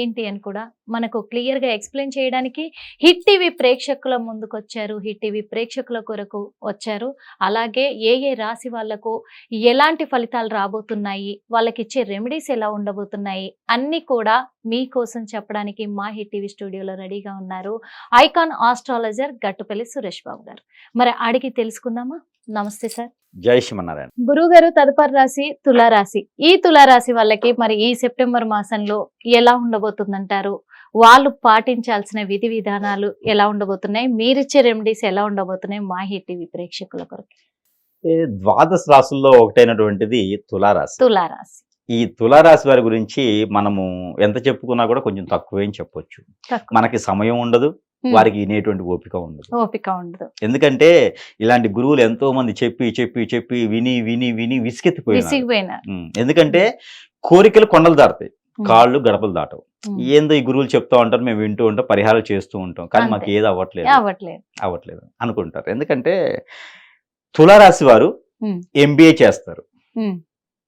ఏంటి అని కూడా మనకు క్లియర్గా ఎక్స్ప్లెయిన్ చేయడానికి హిట్ టీవీ ప్రేక్షకుల ముందుకు వచ్చారు హిట్ టీవీ ప్రేక్షకుల కొరకు వచ్చారు. అలాగే ఏ ఏ రాశి వాళ్ళకు ఎలాంటి ఫలితాలు రాబోతున్నాయి? వాళ్ళకి ఇచ్చే రెమెడీస్ ఎలా ఉండబోతున్నాయి? అన్ని కూడా మీకోసం చెప్పడానికి మా హిట్ టీవీ స్టూడియోలో రెడీగా ఉన్నారు. Icon astrologer Gattupalli Suresh Babu garu. మరి అడిగి తెలుసుకుందామా? నమస్తే సార్. జై శ్రీమన్నారాయణ. గురువు గారు తదుపరి రాశి తులారాశి. ఈ తులారాశి వాళ్ళకి మరి ఈ సెప్టెంబర్ మాసంలో ఎలా ఉండబోతుందంటారు? వాళ్ళు పాటించాల్సిన విధి విధానాలు ఎలా ఉండబోతున్నాయి? మీరిచ్చే రెమెడీస్ ఎలా ఉండబోతున్నాయి? మా హిట్ టీవీ ప్రేక్షకుల కొరకు. ద్వాదశ రాశుల్లో ఒకటైనటువంటిది తులారాశి. తులారాశి. ఈ తులారాశి వారి గురించి మనము ఎంత చెప్పుకున్నా కూడా కొంచెం తక్కువే చెప్పొచ్చు. మనకి సమయం ఉండదు. వారికి వినేటువంటి ఓపిక ఉండదు. ఓపిక ఉండదు. ఎందుకంటే ఇలాంటి గురువులు ఎంతో మంది చెప్పి చెప్పి చెప్పి విని విని విని విసిగెత్తిపోయినారు. ఎందుకంటే కోరికలు కొండలు దాటుతాయి. ఉమ్. కాళ్ళు గడపలు దాటవు. ఏందో ఈ గురువులు చెప్తా ఉంటారు మేము వింటూ ఉంటాం పరిహారాలు చేస్తూ ఉంటాం. కానీ మాకు. ఏది అవ్వట్లేదు. అవ్వట్లేదు. అవ్వట్లేదు అనుకుంటారు. ఎందుకంటే తులారాశి వారు. ఎంబీఏ చేస్తారు.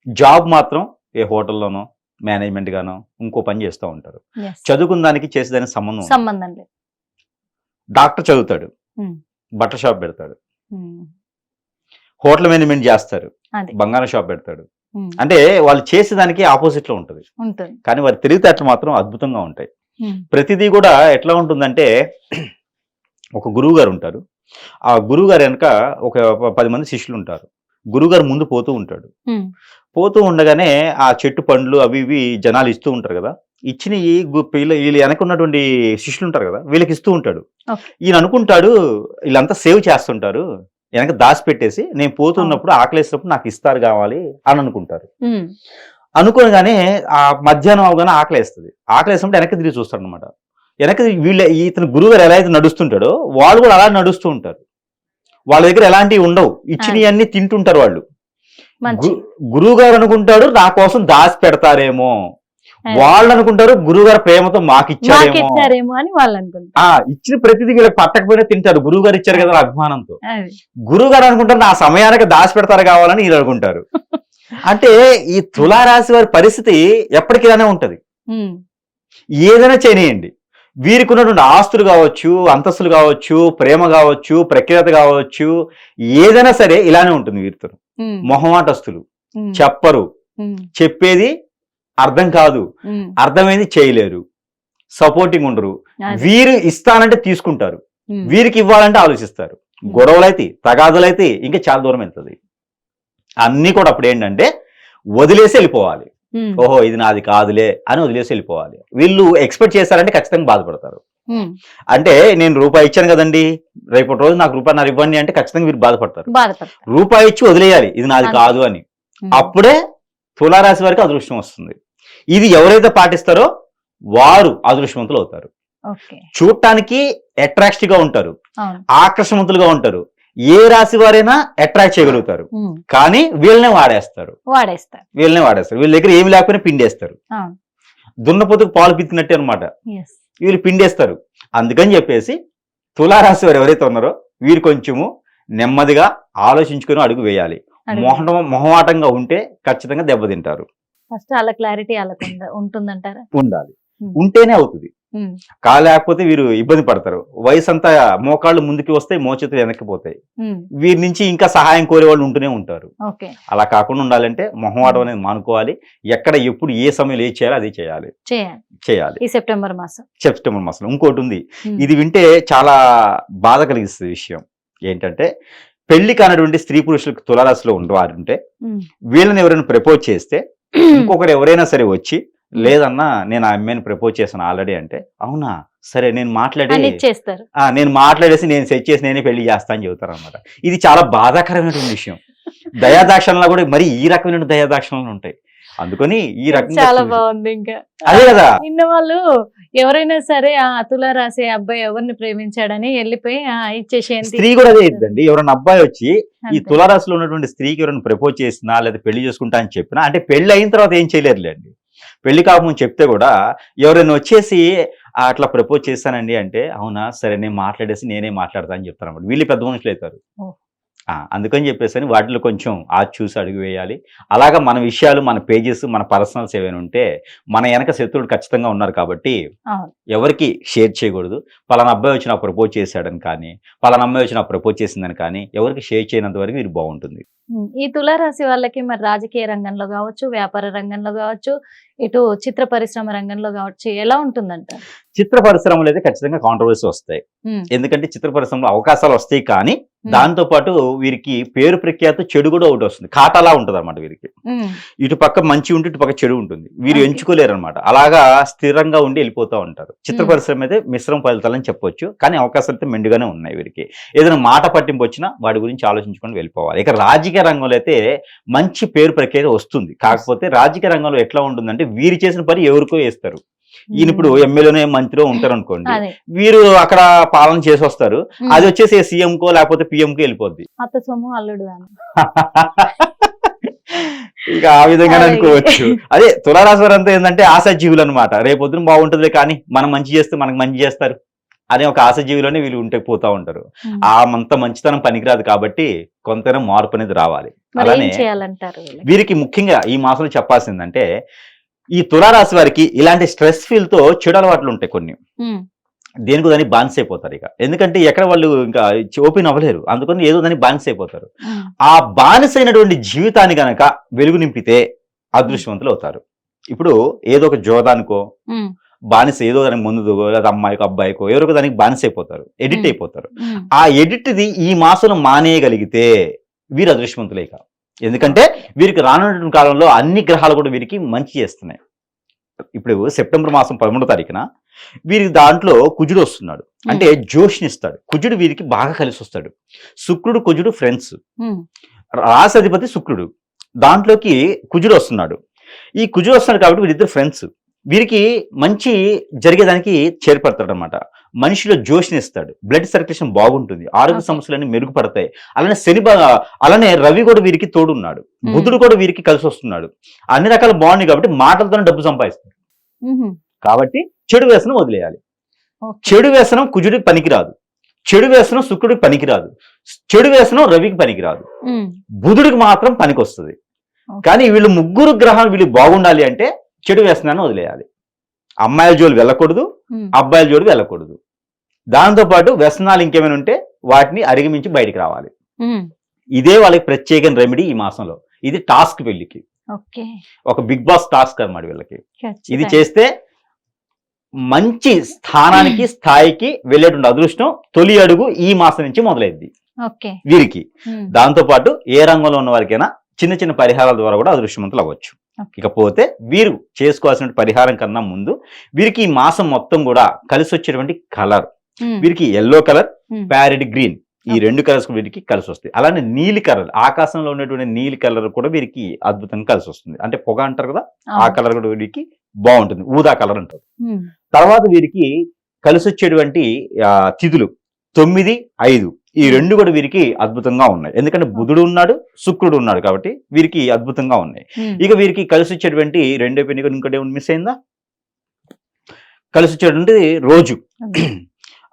జాబ్ మాత్రం ఏ హోటల్లోనో మేనేజ్మెంట్ గానో ఇంకో పని చేస్తూ ఉంటారు. చదువుకున్న దానికి చేసేదానికి సంబంధం. సంబంధం లేదు. డాక్టర్ చదువుతాడు. బట్టల షాప్ పెడతాడు. హోటల్ మేనేజ్మెంట్ చేస్తారు. బంగారం షాప్ పెడతాడు. అంటే వాళ్ళు చేసేదానికి ఆపోజిట్లో ఉంటుంది కానీ వారి తెలివితేటలు మాత్రం అద్భుతంగా ఉంటాయి. ప్రతిదీ కూడా ఎట్లా ఉంటుందంటే ఒక గురువు గారు ఉంటారు ఆ గురువు గారు వెనక ఒక పది మంది శిష్యులు ఉంటారు గురువు గారు ముందు పోతూ ఉంటాడు. పోతూ ఉండగానే ఆ చెట్టు పండ్లు అవి ఇవి జనాలు ఇస్తూ ఉంటారు కదా ఇచ్చిన ఈ వీళ్ళ వెనక ఉన్నటువంటి శిష్యులు ఉంటారు కదా వీళ్ళకి ఇస్తూ ఉంటాడు. ఈయన అనుకుంటాడు వీళ్ళంతా సేవ్ చేస్తుంటారు వెనక దాచి పెట్టేసి నేను పోతున్నప్పుడు ఆకలేసినప్పుడు నాకు ఇస్తారు కావాలి అని అనుకుంటారు. అనుకోగానే ఆ మధ్యాహ్నం అవగానే ఆకలేస్తుంది. ఆకలేసినప్పుడు వెనక్కి తిరిగి చూస్తాడు అనమాట వెనక్కి తిరిగి వీళ్ళ ఇతను గురువు గారు ఎలా అయితే నడుస్తుంటాడో వాళ్ళు కూడా అలా నడుస్తూ ఉంటారు. వాళ్ళ దగ్గర ఎలాంటివి ఉండవు. ఇచ్చినవన్నీ తింటుంటారు వాళ్ళు. గురువు గారు అనుకుంటాడు నా కోసం దాచి పెడతారేమో. వాళ్ళు అనుకుంటారు గురువు గారు ప్రేమతో మాకు ఇచ్చారేమో అని వాళ్ళు అనుకుంటారు ఆ ఇచ్చిన ప్రతిదీ వీళ్ళకి పట్టకపోయినా తింటారు గురువు గారు ఇచ్చారు కదా అభిమానంతో అది. గురువు గారు అనుకుంటారు నా సమయానికి దాచి పెడతారు కావాలని వీళ్ళు అనుకుంటారు అంటే ఈ తులారాశి వారి పరిస్థితి ఎప్పటికీ ఇలానే ఉంటది. ఏదైనా చేయనియండి వీరికి ఉన్నటువంటి ఆస్తులు కావచ్చు అంతస్తులు కావచ్చు ప్రేమ కావచ్చు ప్రఖ్యాత కావచ్చు ఏదైనా సరే ఇలానే ఉంటుంది వీరితో. మొహమాటస్తులు. చెప్పరు. చెప్పేది అర్థం కాదు. అర్థమైంది చేయలేరు సపోర్టింగ్ ఉండరు. వీరు ఇస్తానంటే తీసుకుంటారు. వీరికి ఇవ్వాలంటే ఆలోచిస్తారు గొడవలైతే తగాదులైతే ఇంకా చాలా దూరం వెళ్తుంది అన్నీ కూడా అప్పుడు ఏంటంటే వదిలేసి వెళ్ళిపోవాలి. ఓహో ఇది నాది కాదులే అని వదిలేసి వెళ్ళిపోవాలి వీళ్ళు ఎక్స్పెక్ట్ చేశారంటే ఖచ్చితంగా బాధపడతారు. అంటే నేను రూపాయి ఇచ్చాను కదండి రేపటి రోజు నాకు రూపాయి నాకు ఇవ్వండి అంటే ఖచ్చితంగా వీరు బాధపడతారు రూపాయి ఇచ్చి వదిలేయాలి ఇది నాది. కాదు అని. అప్పుడే తులారాశి వారికి అదృష్టం వస్తుంది ఇది ఎవరైతే పాటిస్తారో వారు అదృష్టవంతులు అవుతారు. చూడటానికి అట్రాక్టివ్గా ఉంటారు. ఆకర్షవంతులుగా ఉంటారు. ఏ రాశి వారైనా అట్రాక్ట్ చేయగలుగుతారు. కానీ వీళ్ళనే వాడేస్తారు. వాడేస్తారు. వీళ్ళనే వాడేస్తారు. వీళ్ళ దగ్గర ఏమి లేకపోయినా పిండేస్తారు. దున్నపోతుకు పాలు పిత్తినట్టే అనమాట వీళ్ళు పిండేస్తారు. అందుకని చెప్పేసి తులారాశి వారు ఎవరైతే ఉన్నారో వీరు కొంచెము నెమ్మదిగా ఆలోచించుకొని అడుగు వేయాలి. మొహం మొహమాటంగా ఉంటే ఖచ్చితంగా దెబ్బతింటారు. ఫస్ట్ అలా క్లారిటీ అలా ఉంటుందంటారా? ఉండాలి. ఉంటేనే అవుతుంది. ఉమ్. కా లేకపోతే వీరు ఇబ్బంది పడతారు. వయసు అంతా మోకాళ్ళు ముందుకి వస్తాయి మోచేతులు వెనక్కి పోతాయి. వీరి నుంచి ఇంకా సహాయం కోరే వాళ్ళు ఉంటూనే ఉంటారు. అలా కాకుండా ఉండాలంటే మొహమాటం అనేది మానుకోవాలి. ఎక్కడ ఎప్పుడు ఏ సమయంలో ఏది చేయాలో అది చేయాలి. చేయాలి. ఈ సెప్టెంబర్ మాసం. సెప్టెంబర్ మాసం ఇంకోటి ఉంది. ఇది వింటే చాలా బాధ కలిగిస్తుంది విషయం. ఏంటంటే పెళ్ళి కానటువంటి స్త్రీ పురుషులకు తులారాశిలో ఉండవారు ఉంటే. వీళ్ళని ఎవరైనా ప్రపోజ్ చేస్తే ఇంకొకరు ఎవరైనా సరే వచ్చి లేదన్నా నేను ఆ అమ్మాయిని ప్రపోజ్ చేశాను ఆల్రెడీ అంటే అవునా? సరే నేను మాట్లాడి నేను మాట్లాడేసి నేను సెట్ చేసి నేనే పెళ్ళి చేస్తా అని చెబుతారు అనమాట ఇది చాలా బాధాకరమైనటువంటి విషయం. దయాదాక్షణలో కూడా మరి ఈ రకమైన దయాదాక్షణలు ఉంటాయి. అందుకని ఈ రకంగా చాలా బాగుంది ఇంకా. అదే కదా. నిన్న వాళ్ళు ఎవరైనా సరే ఆ అతుల రాసే అబ్బాయి ఎవరిని ప్రేమించాడని వెళ్ళిపోయి ఆ ఇచ్చేసేయండి స్త్రీ కూడా అదే ఇద్దండి. ఎవరైనా అబ్బాయి వచ్చి ఈ. తులారాశిలో ఉన్నటువంటి స్త్రీకి ఎవరైనా ప్రపోజ్ చేసినా లేదా పెళ్ళి చేసుకుంటా అని చెప్పినా అంటే పెళ్ళి అయిన తర్వాత ఏం చేయలేరులేండి పెళ్ళి కాకముందు చెప్తే కూడా ఎవరైనా వచ్చేసి అట్లా ప్రపోజ్ చేశానండి అంటే అవునా సరే నేను మాట్లాడేసి నేనే మాట్లాడతా అని చెప్తాను అనమాట వీళ్ళు పెద్ద మనుషులు అవుతారు అందుకని చెప్పేసి అని వాటిలో కొంచెం ఆచి చూసి అడుగు వేయాలి. అలాగా మన విషయాలు మన పేజెస్ మన పర్సనల్స్ ఏమైనా ఉంటే మన వెనక శత్రువులు ఖచ్చితంగా ఉన్నారు కాబట్టి. ఎవరికి షేర్ చేయకూడదు. పలానా అబ్బాయి వచ్చి నాకు ప్రపోజ్ చేశాడని కానీ పలానా అమ్మాయి వచ్చి నాకు ప్రపోజ్ చేసిందని కానీ ఎవరికి షేర్ చేయనంత వరకు ఇది బాగుంటుంది. ఈ తులారాశి వాళ్ళకి మరి రాజకీయ రంగంలో కావచ్చు వ్యాపార రంగంలో కావచ్చు ఇటు చిత్ర పరిశ్రమ రంగంలో కావచ్చు ఎలా ఉంటుందంట? చిత్ర పరిశ్రమలు అయితే ఖచ్చితంగా కాంట్రవర్సీ వస్తాయి. ఎందుకంటే చిత్ర పరిశ్రమలో అవకాశాలు వస్తాయి కానీ దాంతో పాటు వీరికి పేరు ప్రఖ్యాత చెడు కూడా ఒకటి వస్తుంది. కాటాలా ఉంటుంది అనమాట వీరికి ఇటు పక్క మంచి ఉంటే ఇటు పక్క చెడు ఉంటుంది. వీరు. ఎంచుకోలేరు అనమాట అలాగా స్థిరంగా ఉండి వెళ్ళిపోతూ ఉంటారు. చిత్ర. పరిశ్రమ అయితే మిశ్రమ ఫలితాలని చెప్పొచ్చు. కానీ అవకాశాలు అయితే మెండుగానే ఉన్నాయి వీరికి. ఏదైనా మాట పట్టింపు వచ్చినా వాడి గురించి ఆలోచించుకొని వెళ్ళిపోవాలి. ఇక రాజకీయ రంగంలో అయితే మంచి పేరు ప్రఖ్యాత వస్తుంది. కాకపోతే రాజకీయ రంగంలో ఎట్లా ఉంటుందంటే వీరు చేసిన పని ఎవరికో వేస్తారు. ఈయన ఇప్పుడు ఎమ్మెల్యేనే మంత్రిలో ఉంటారు అనుకోండి వీరు అక్కడ పాలన చేసి వస్తారు అది వచ్చేసి సీఎం కో లేకపోతే పిఎం కో వెళ్ళిపోద్ది. అత్త సొమ్ము అల్లుడు అని. ఇక ఆ విధంగా. అనుకోవచ్చు. అదే తులారాశి అంతా ఏంటంటే ఆశాజీవులు అనమాట రేపొద్దున బాగుంటుందిలే కానీ మనం మంచి చేస్తే మనకు మంచి చేస్తారు అనే ఒక ఆశాజీవులోనే వీళ్ళు ఉంటే పోతా ఉంటారు. ఆ అంత మంచితనం పనికిరాదు కాబట్టి కొంతైనా మార్పు అనేది రావాలి. అలానే? వీరికి ముఖ్యంగా ఈ మాసంలో చెప్పాల్సిందంటే ఈ తులారాశి వారికి ఇలాంటి స్ట్రెస్ ఫీల్తో చెడు అలవాట్లు ఉంటాయి కొన్ని. దేనికి దానికి బాన్స్ అయిపోతారు ఇక. ఎందుకంటే ఎక్కడ వాళ్ళు ఇంకా ఓపెన్ అవ్వలేరు. అందుకని ఏదో దానికి బాన్స్ అయిపోతారు. ఆ బానిసైనటువంటి జీవితాన్ని గనక వెలుగు నింపితే అదృష్టవంతులు అవుతారు. ఇప్పుడు ఏదో ఒక జోదానికో బానిస ఏదో దానికి ముందు లేదా అమ్మాయికో అబ్బాయికో ఎవరో దానికి బానిస అయిపోతారు. ఎడిట్. అయిపోతారు. ఆ ఎడిట్ది ఈ మాసంలో మానేయగలిగితే వీరు అదృష్టవంతులే ఇక. ఎందుకంటే వీరికి రానున్నటువంటి కాలంలో అన్ని గ్రహాలు కూడా వీరికి మంచి చేస్తున్నాయి. ఇప్పుడు సెప్టెంబర్ మాసం పదమూడో తారీఖున వీరికి దాంట్లో కుజుడు వస్తున్నాడు. అంటే జోష్నిస్తాడు కుజుడు వీరికి బాగా కలిసి వస్తాడు. శుక్రుడు కుజుడు ఫ్రెండ్స్. రాసాధిపతి శుక్రుడు. దాంట్లోకి కుజుడు వస్తున్నాడు. ఈ కుజుడు వస్తున్నాడు కాబట్టి వీరిద్దరు ఫ్రెండ్స్. వీరికి మంచి జరిగేదానికి చేర్పడతాడు అనమాట మనిషిలో జోష్ని ఇస్తాడు బ్లడ్ సర్క్యులేషన్ బాగుంటుంది. ఆరోగ్య. సమస్యలన్నీ మెరుగుపడతాయి. అలానే శని అలానే రవి కూడా వీరికి తోడున్నాడు. బుధుడు కూడా వీరికి కలిసి వస్తున్నాడు అన్ని రకాల బాగున్నాయి కాబట్టి మాటలతోనే డబ్బు సంపాదిస్తారు ఉహు, కాబట్టి చెడు వ్యసనం వదిలేయాలి. చెడు వ్యసనం కుజుడికి పనికిరాదు. చెడు వ్యసనం శుక్రుడికి పనికిరాదు. చెడు వ్యసనం రవికి పనికిరాదు. బుధుడికి మాత్రం పనికొస్తుంది. కానీ వీళ్ళు ముగ్గురు గ్రహాలు వీళ్ళు బాగుండాలి అంటే చెడు వ్యసనాన్ని వదిలేయాలి. అమ్మాయిల జోలు వెళ్ళకూడదు అబ్బాయిల జోలు వెళ్ళకూడదు. దాంతోపాటు వ్యసనాలు ఇంకేమైనా ఉంటే వాటిని అరిగమించి బయటికి రావాలి. ఇదే వాళ్ళకి ప్రత్యేక రెమెడీ ఈ మాసంలో. ఇది టాస్క్ వీళ్ళకి. ఒక బిగ్ బాస్ టాస్క్ అన్నమాట వీళ్ళకి. ఇది. చేస్తే మంచి స్థానానికి స్థాయికి వెళ్ళేటువంటి అదృష్టం తొలి అడుగు ఈ మాసం నుంచి మొదలైద్ది. వీరికి. దాంతో పాటు ఏ రంగంలో ఉన్న వారికైనా చిన్న చిన్న పరిహారాల ద్వారా కూడా అదృష్టవంతులు అవ్వచ్చు. ఇకపోతే వీరు చేసుకోవాల్సిన పరిహారం కన్నా ముందు వీరికి ఈ మాసం మొత్తం కూడా కలిసి వచ్చేటువంటి కలర్. వీరికి ఎల్లో కలర్ ప్యారెడ్ గ్రీన్. ఈ. రెండు కలర్స్ వీరికి కలిసి వస్తాయి. అలానే నీలి కలర్ ఆకాశంలో ఉన్నటువంటి నీలి కలర్ కూడా వీరికి అద్భుతంగా కలిసి వస్తుంది. అంటే పొగ అంటారు కదా ఆ. కలర్ కూడా వీరికి బాగుంటుంది. ఊదా కలర్ అంటారు. తర్వాత వీరికి కలిసి వచ్చేటువంటి తిథులు తొమ్మిది ఐదు. ఈ రెండు కూడా వీరికి అద్భుతంగా ఉన్నాయి. ఎందుకంటే బుధుడు ఉన్నాడు శుక్రుడు ఉన్నాడు కాబట్టి వీరికి అద్భుతంగా ఉన్నాయి. ఇక వీరికి కలిసి వచ్చేటువంటి రెండో పెళ్ళి ఇంకోటి మిస్ అయిందా? కలిసి వచ్చేటువంటి రోజు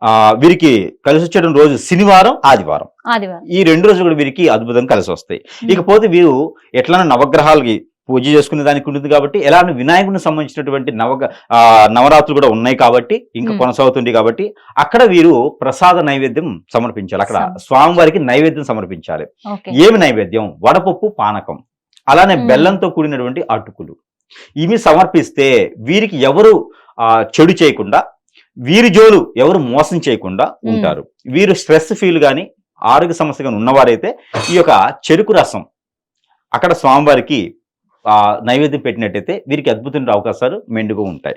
ఆ వీరికి కలిసి వచ్చేటువంటి రోజు శనివారం ఆదివారం. ఆదివారం. ఈ రెండు రోజులు కూడా వీరికి అద్భుతంగా కలిసి వస్తాయి. ఇకపోతే వీరు ఎట్లా నవగ్రహాలకి పూజ చేసుకునే దానికి ఉంటుంది కాబట్టి ఎలా వినాయకుడికి సంబంధించినటువంటి నవ నవరాత్రులు కూడా ఉన్నాయి కాబట్టి ఇంకా. కొనసాగుతుంది కాబట్టి అక్కడ వీరు ప్రసాద నైవేద్యం సమర్పించాలి. అక్కడ స్వామివారికి నైవేద్యం సమర్పించాలి. ఏమి నైవేద్యం? వడపప్పు పానకం. అలానే. బెల్లంతో కూడినటువంటి అటుకులు. ఇవి సమర్పిస్తే వీరికి ఎవరు ఆ, చెడు చేయకుండా వీరి జోలు ఎవరు మోసం చేయకుండా ఉంటారు. వీరు స్ట్రెస్ ఫీల్ గాని ఆరోగ్య సమస్య గాని ఉన్నవారైతే ఈ యొక్క చెరుకు రసం అక్కడ స్వామివారికి నైవేద్యం పెట్టినట్టయితే వీరికి అద్భుతమైన అవకాశాలు మెండుగా ఉంటాయి.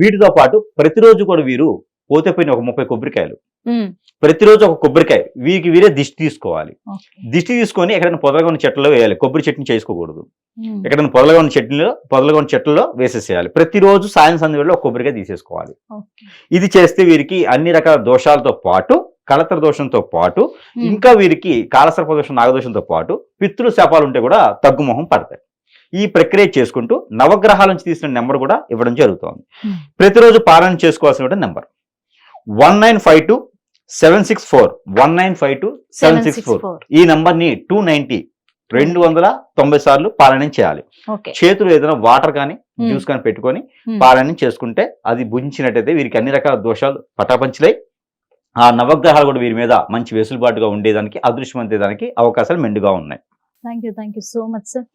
వీటితో పాటు ప్రతిరోజు కూడా వీరు పోతే పోయిన ఒక ముప్పై కొబ్బరికాయలు. ప్రతిరోజు ఒక కొబ్బరికాయ. వీరికి వీరే దిష్టి తీసుకోవాలి. దిష్టి తీసుకొని ఎక్కడైనా పొదలుగా ఉన్న చెట్లలో వేయాలి. కొబ్బరి చట్నీ చేసుకోకూడదు. ఎక్కడైనా పొదలుగా ఉన్న చట్నీలో పొదలుగా ఉన్న చెట్లలో వేసేసేయాలి. ప్రతిరోజు సాయం సంధ్య వేళలో ఒక కొబ్బరికాయ తీసేసుకోవాలి. ఇది చేస్తే వీరికి అన్ని రకాల దోషాలతో పాటు కళతర దోషంతో పాటు ఇంకా వీరికి కాలసర్ప దోషం నాగదోషంతో పాటు పితృ శాపాలు ఉంటే కూడా తగ్గుమొహం పడతాయి ఈ ప్రక్రియ చేసుకుంటూ నవగ్రహాల నుంచి తీసిన నెంబర్ కూడా ఇవ్వడం జరుగుతోంది. ప్రతిరోజు పారాయణ చేసుకోవాల్సిన number one nine five two seven six four one nine five two seven six four 764. ఈ నంబర్ని టూ నైన్టీ రెండు వందల తొంభై సార్లు పారాయణం చేయాలి చేతులు ఏదైనా వాటర్ కానీ. జ్యూస్ కానీ పెట్టుకొని. పారాయణం చేసుకుంటే అది భుజించినట్టయితే వీరికి అన్ని రకాల దోషాలు పటాపంచలై ఆ నవగ్రహాలు కూడా వీరి మీద మంచి వెసులుబాటుగా ఉండేదానికి అదృశ్యమంతేదానికి అవకాశాలు మెండుగా ఉన్నాయి. Thank you thank you so much sir